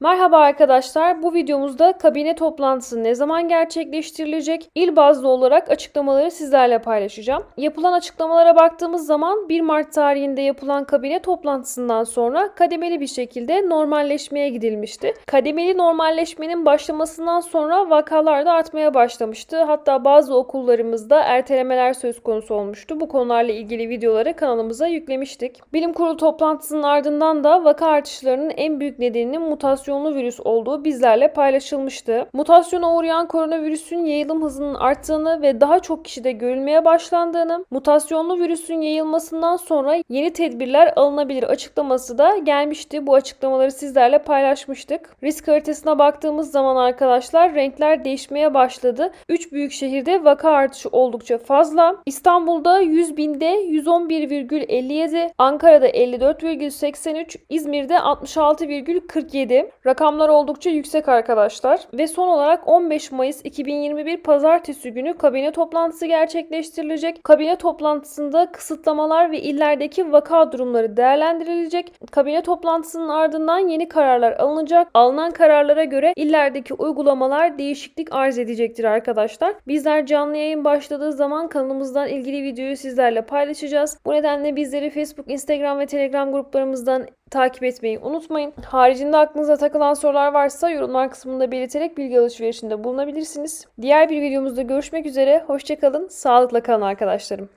Merhaba arkadaşlar. Bu videomuzda kabine toplantısı ne zaman gerçekleştirilecek? İl bazlı olarak açıklamaları sizlerle paylaşacağım. Yapılan açıklamalara baktığımız zaman 1 Mart tarihinde yapılan kabine toplantısından sonra kademeli bir şekilde normalleşmeye gidilmişti. Kademeli normalleşmenin başlamasından sonra vakalar da artmaya başlamıştı. Hatta bazı okullarımızda ertelemeler söz konusu olmuştu. Bu konularla ilgili videoları kanalımıza yüklemiştik. Bilim kurulu toplantısının ardından da vaka artışlarının en büyük nedeninin mutasyonlu virüs olduğu bizlerle paylaşılmıştı. Mutasyona uğrayan koronavirüsün yayılım hızının arttığını ve daha çok kişide görülmeye başlandığını, mutasyonlu virüsün yayılmasından sonra yeni tedbirler alınabilir açıklaması da gelmişti. Bu açıklamaları sizlerle paylaşmıştık. Risk haritasına baktığımız zaman arkadaşlar renkler değişmeye başladı. 3 büyük şehirde vaka artışı oldukça fazla. İstanbul'da 100 binde 111,57, Ankara'da 54,83, İzmir'de 66,47. Rakamlar oldukça yüksek arkadaşlar. Ve son olarak 15 Mayıs 2021 Pazartesi günü kabine toplantısı gerçekleştirilecek. Kabine toplantısında kısıtlamalar ve illerdeki vaka durumları değerlendirilecek. Kabine toplantısının ardından yeni kararlar alınacak. Alınan kararlara göre illerdeki uygulamalar değişiklik arz edecektir arkadaşlar. Bizler canlı yayın başladığı zaman kanalımızdan ilgili videoyu sizlerle paylaşacağız. Bu nedenle bizleri Facebook, Instagram ve Telegram gruplarımızdan takip etmeyi unutmayın. Haricinde aklınıza takılan sorular varsa yorumlar kısmında belirterek bilgi alışverişinde bulunabilirsiniz. Diğer bir videomuzda görüşmek üzere. Hoşçakalın. Sağlıkla kalın arkadaşlarım.